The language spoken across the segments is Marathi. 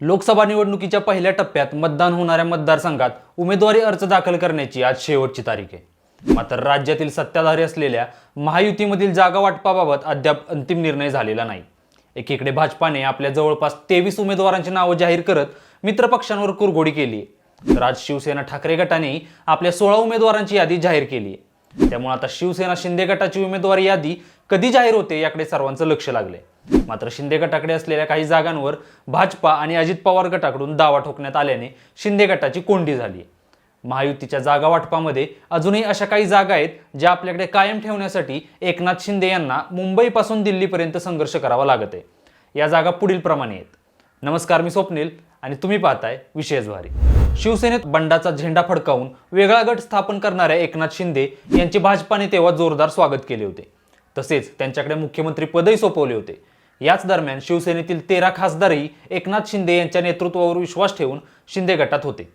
लोकसभा निवडणुकीच्या पहिल्या टप्प्यात मतदान होणाऱ्या मतदारसंघात उमेदवारी अर्ज दाखल करण्याची आज शेवटची तारीख आहे. मात्र राज्यातील सत्ताधारी असलेल्या महायुतीमधील जागा वाटपाबाबत अद्याप अंतिम निर्णय झालेला नाही. एकीकडे भाजपाने आपल्या जवळपास तेवीस उमेदवारांची नावं जाहीर करत मित्रपक्षांवर कुरघोडी केली तर आज शिवसेना ठाकरे गटाने आपल्या सोळा उमेदवारांची यादी जाहीर केली आहे. त्यामुळे आता शिवसेना शिंदे गटाची उमेदवारी यादी कधी जाहीर होते याकडे सर्वांचं लक्ष लागलंय. मात्र शिंदे गटाकडे असलेल्या काही जागांवर भाजपा आणि अजित पवार गटाकडून दावा ठोकण्यात आल्याने शिंदे गटाची कोंडी झाली. महायुतीच्या जागा वाटपामध्ये अजूनही अशा काही जागा आहेत ज्या आपल्याकडे कायम ठेवण्यासाठी एकनाथ शिंदे यांना मुंबईपासून दिल्लीपर्यंत संघर्ष करावा लागत आहे. या जागा पुढील प्रमाणे आहेत. नमस्कार मी स्वप्नील आणि तुम्ही पाहताय विशेष भारी शिवसेनेत बंडाचा झेंडा फडकावून वेगळा गट स्थापन करणाऱ्या एकनाथ शिंदे यांचे भाजपाने तेव्हा जोरदार स्वागत केले होते. तसेच त्यांच्याकडे मुख्यमंत्री पदही सोपवले होते. याच दरम्यान शिवसेनेतील तेरा खासदारही एकनाथ शिंदे यांच्या नेतृत्वावर विश्वास ठेवून शिंदे गटात होते.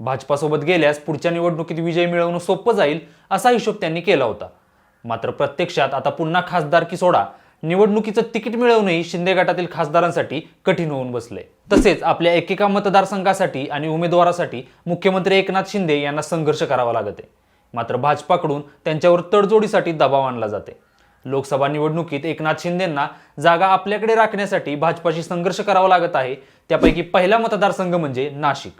भाजपासोबत गेल्यास पुढच्या निवडणुकीत विजय मिळवणं सोपं जाईल असा हिशोब त्यांनी केला होता. मात्र प्रत्यक्षात आता पुन्हा खासदारकी सोडा निवडणुकीचं तिकीट मिळवणंही शिंदे गटातील खासदारांसाठी कठीण होऊन बसले तसेच आपल्या एकेका मतदारसंघासाठी आणि उमेदवारासाठी मुख्यमंत्री एकनाथ शिंदे यांना संघर्ष करावा लागत आहे. मात्र भाजपाकडून त्यांच्यावर तडजोडीसाठी दबाव आणला जाते लोकसभा निवडणुकीत एकनाथ शिंदेंना जागा आपल्याकडे राखण्यासाठी भाजपाशी संघर्ष करावा लागत आहे. त्यापैकी पहिला मतदारसंघ म्हणजे नाशिक.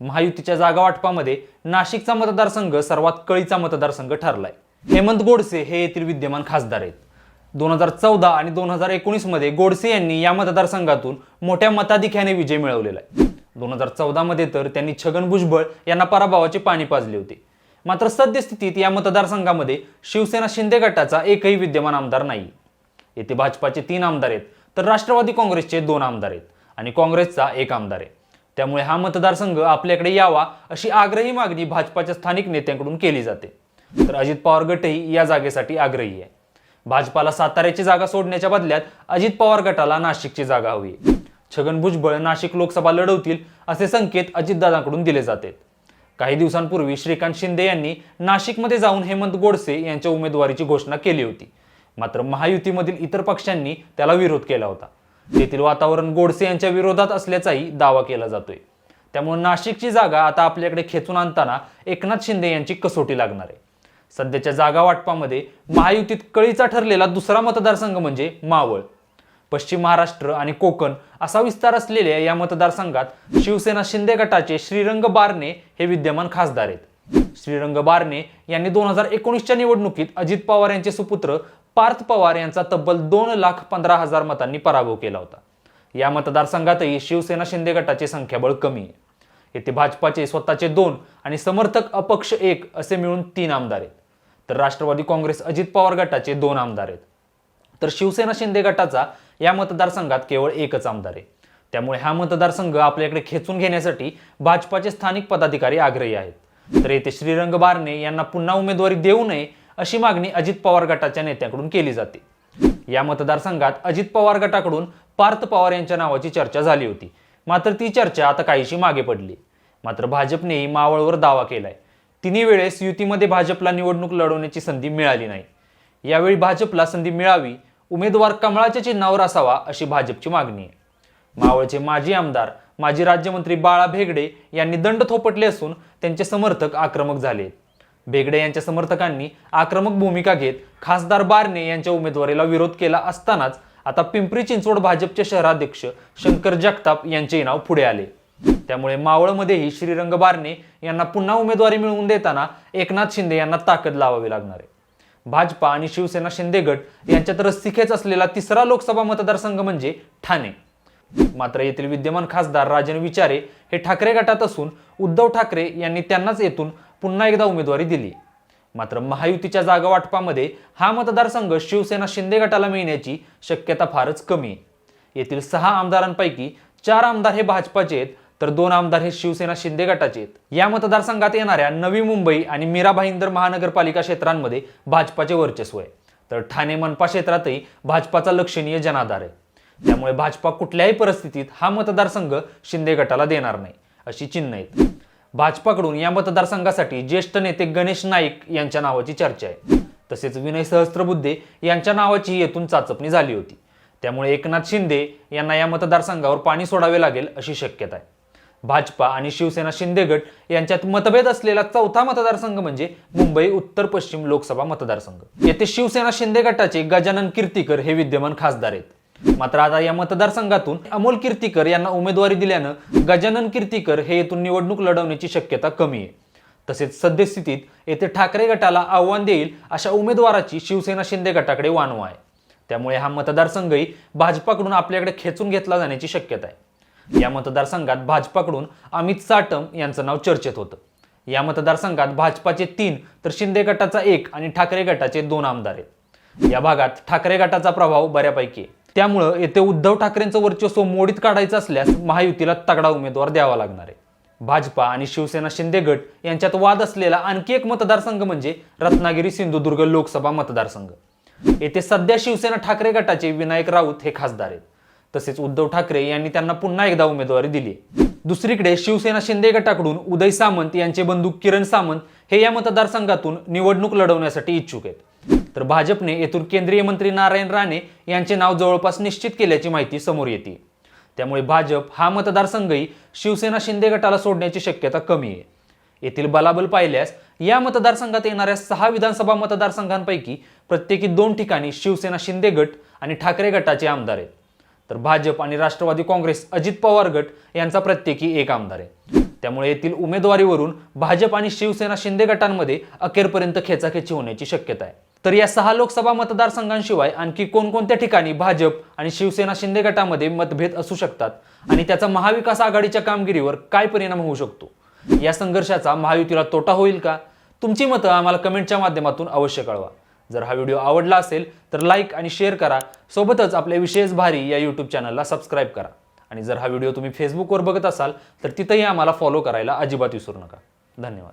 महायुतीच्या जागा वाटपामध्ये नाशिकचा मतदारसंघ सर्वात कळीचा मतदारसंघ ठरलाय. हेमंत गोडसे हे येथील विद्यमान खासदार आहेत. दोन हजार चौदा आणि दोन हजार एकोणीसमध्ये गोडसे यांनी या मतदारसंघातून मोठ्या मताधिक्याने विजय मिळवलेला आहे. दोन हजार चौदा मध्ये तर त्यांनी छगन भुजबळ यांना पराभवाचे पाणी पाजले होते. मात्र सद्यस्थितीत या मतदारसंघामध्ये शिवसेना शिंदे गटाचा एकही विद्यमान आमदार नाही. येथे भाजपाचे तीन आमदार आहेत तर राष्ट्रवादी काँग्रेसचे दोन आमदार आहेत आणि काँग्रेसचा एक आमदार आहे. त्यामुळे हा मतदारसंघ आपल्याकडे यावा अशी आग्रही मागणी भाजपाच्या स्थानिक नेत्यांकडून केली जाते. तर अजित पवार गटही या जागेसाठी आग्रही आहे. भाजपाला साताऱ्याची जागा सोडण्याच्या बदल्यात अजित पवार गटाला नाशिकची जागा हवी छगन भुजबळ नाशिक लोकसभा लढवतील असे संकेत अजितदादांकडून दिले जातात. काही दिवसांपूर्वी श्रीकांत शिंदे यांनी नाशिकमध्ये जाऊन हेमंत गोडसे यांच्या उमेदवारीची घोषणा केली होती. मात्र महायुतीमधील इतर पक्षांनी त्याला विरोध केला होता. तेथील वातावरण गोडसे यांच्या विरोधात असल्याचाही दावा केला जातोय. त्यामुळे नाशिकची जागा आता आपल्याकडे खेचून आणताना एकनाथ शिंदे यांची कसोटी लागणार आहे. सध्याच्या जागा वाटपामध्ये महायुतीत कळीचा ठरलेला दुसरा मतदारसंघ म्हणजे मावळ. पश्चिम महाराष्ट्र आणि कोकण असा विस्तार असलेल्या या मतदारसंघात शिवसेना शिंदे गटाचे श्रीरंग बारणे हे विद्यमान खासदार आहेत. श्रीरंग बारणे यांनी दोन हजार एकोणीसच्या निवडणुकीत अजित पवार यांचे सुपुत्र पार्थ पवार यांचा तब्बल दोन लाख पंधरा हजार मतांनी पराभव केला होता. या मतदारसंघातही शिवसेना शिंदे गटाचे संख्याबळ कमी आहे. येथे भाजपाचे स्वतःचे दोन आणि समर्थक अपक्ष एक असे मिळून तीन आमदार आहेत. तर राष्ट्रवादी काँग्रेस अजित पवार गटाचे दोन आमदार आहेत. तर शिवसेना शिंदे गटाचा या मतदारसंघात केवळ एकच आमदार आहे. त्यामुळे हा मतदारसंघ आपल्याकडे खेचून घेण्यासाठी भाजपाचे स्थानिक पदाधिकारी आग्रही आहेत. तर येथे श्रीरंग बारणे यांना पुन्हा उमेदवारी देऊ नये अशी मागणी अजित पवार गटाच्या नेत्यांकडून केली जाते. या मतदारसंघात अजित पवार गटाकडून पार्थ पवार यांच्या नावाची चर्चा झाली होती. मात्र ती चर्चा आता काहीशी मागे पडली. मात्र भाजपनेही मावळवर दावा केलाय. तिन्ही वेळेस युतीमध्ये भाजपला निवडणूक लढवण्याची संधी मिळाली नाही. यावेळी भाजपला संधी मिळावी उमेदवार कमळाच्या चिन्हावर असावा अशी भाजपची मागणी आहे. मावळचे माजी आमदार माजी राज्यमंत्री बाळा भेगडे यांनी दंड थोपटले असून त्यांचे समर्थक आक्रमक झाले. भेगडे यांच्या समर्थकांनी आक्रमक भूमिका घेत खासदार बारणे यांच्या उमेदवारीला विरोध केला असतानाच आता पिंपरी चिंचवड भाजपचे शहराध्यक्ष शंकर जगताप यांचे नाव पुढे आले. त्यामुळे मावळमध्येही श्रीरंग बारणे यांना पुन्हा उमेदवारी मिळवून देताना एकनाथ शिंदे यांना ताकद लावावी लागणार आहे. भाजपा आणि शिवसेना शिंदे गट यांच्यात रस्तिकेच असलेला तिसरा लोकसभा मतदारसंघ म्हणजे ठाणे. मात्र येथील विद्यमान खासदार राजन विचारे हे ठाकरे गटात असून उद्धव ठाकरे यांनी त्यांनाच येथून पुन्हा एकदा उमेदवारी दिली. मात्र महायुतीच्या जागा वाटपामध्ये हा मतदारसंघ शिवसेना शिंदे गटाला मिळण्याची शक्यता फारच कमी. आहे येथील सहा आमदारांपैकी चार आमदार हे भाजपाचे आहेत. तर दोन आमदार हे शिवसेना शिंदे गटाचे आहेत. या मतदारसंघात येणाऱ्या नवी मुंबई आणि मीरा भाईंदर महानगरपालिका क्षेत्रांमध्ये भाजपाचे वर्चस्व आहे. तर ठाणे मनपा क्षेत्रातही भाजपाचा लक्षणीय जनाधार आहे. त्यामुळे भाजपा कुठल्याही परिस्थितीत हा मतदारसंघ शिंदे गटाला देणार नाही अशी चिन्ह आहेत. भाजपाकडून या मतदारसंघासाठी ज्येष्ठ नेते गणेश नाईक यांच्या नावाची चर्चा आहे. तसेच विनय सहस्त्रबुद्धे यांच्या नावाची येथून चाचपणी झाली होती. त्यामुळे एकनाथ शिंदे यांना या मतदारसंघावर पाणी सोडावे लागेल अशी शक्यता आहे. भाजपा आणि शिवसेना शिंदे गट यांच्यात मतभेद असलेला चौथा मतदारसंघ म्हणजे मुंबई उत्तर पश्चिम लोकसभा मतदारसंघ. येथे शिवसेना शिंदे गटाचे गजानन कीर्तीकर हे विद्यमान खासदार आहेत. मात्र आता या मतदारसंघातून अमोल कीर्तीकर यांना उमेदवारी दिल्यानं गजानन कीर्तीकर हे येथून निवडणूक लढवण्याची शक्यता कमी आहे. तसेच सद्यस्थितीत येथे ठाकरे गटाला आव्हान देईल अशा उमेदवाराची शिवसेना शिंदे गटाकडे वानवा आहे. त्यामुळे हा मतदारसंघही भाजपाकडून आपल्याकडे खेचून घेतला जाण्याची शक्यता आहे. या मतदारसंघात भाजपाकडून अमित साटम यांचं नाव चर्चेत होतं. या मतदारसंघात भाजपाचे तीन तर शिंदे गटाचा एक आणि ठाकरे गटाचे दोन आमदार आहेत. या भागात ठाकरे गटाचा प्रभाव बऱ्यापैकी आहे. त्यामुळं येथे उद्धव ठाकरेंचं वर्चस्व मोडीत काढायचं असल्यास महायुतीला तगडा उमेदवार द्यावा लागणार आहे. भाजपा आणि शिवसेना शिंदे गट यांच्यात वाद असलेला आणखी एक मतदारसंघ म्हणजे रत्नागिरी सिंधुदुर्ग लोकसभा मतदारसंघ. येथे सध्या शिवसेना ठाकरे गटाचे विनायक राऊत हे खासदार आहेत. तसेच उद्धव ठाकरे यांनी त्यांना पुन्हा एकदा उमेदवारी दिली दुसरीकडे शिवसेना शिंदे गटाकडून उदय सामंत यांचे बंधू किरण सामंत हे या मतदारसंघातून निवडणूक लढवण्यासाठी इच्छुक आहेत. तर भाजपने येथून केंद्रीय मंत्री नारायण राणे यांचे नाव जवळपास निश्चित केल्याची माहिती समोर येते. त्यामुळे भाजप हा मतदारसंघही शिवसेना शिंदे गटाला सोडण्याची शक्यता कमी आहे. येथील बलाबल पाहिल्यास या मतदारसंघात येणाऱ्या सहा विधानसभा मतदारसंघांपैकी प्रत्येकी दोन ठिकाणी शिवसेना शिंदे गट आणि ठाकरे गटाचे आमदार आहेत. तर भाजप आणि राष्ट्रवादी काँग्रेस अजित पवार गट यांचा प्रत्येकी एक आमदार आहे. त्यामुळे येथील उमेदवारीवरून भाजप आणि शिवसेना शिंदे गटांमध्ये अखेरपर्यंत खेचाखेची होण्याची शक्यता आहे. तर या सहा लोकसभा मतदारसंघांशिवाय आणखी कोणकोणत्या ठिकाणी भाजप आणि शिवसेना शिंदे गटामध्ये मतभेद असू शकतात आणि त्याचा महाविकास आघाडीच्या कामगिरीवर काय परिणाम होऊ शकतो? या संघर्षाचा महायुतीला तोटा होईल का? तुमची मतं आम्हाला कमेंटच्या माध्यमातून अवश्य कळवा. जर हा व्हिडिओ आवडला असेल तर लाईक आणि शेअर करा. सोबतच आपल्या विशेष भारी या यूट्यूब चॅनलला सबस्क्राईब करा. आणि जर हा व्हिडिओ तुम्ही फेसबुकवर बघत असाल तर तिथंही आम्हाला फॉलो करायला अजिबात विसरू नका. धन्यवाद.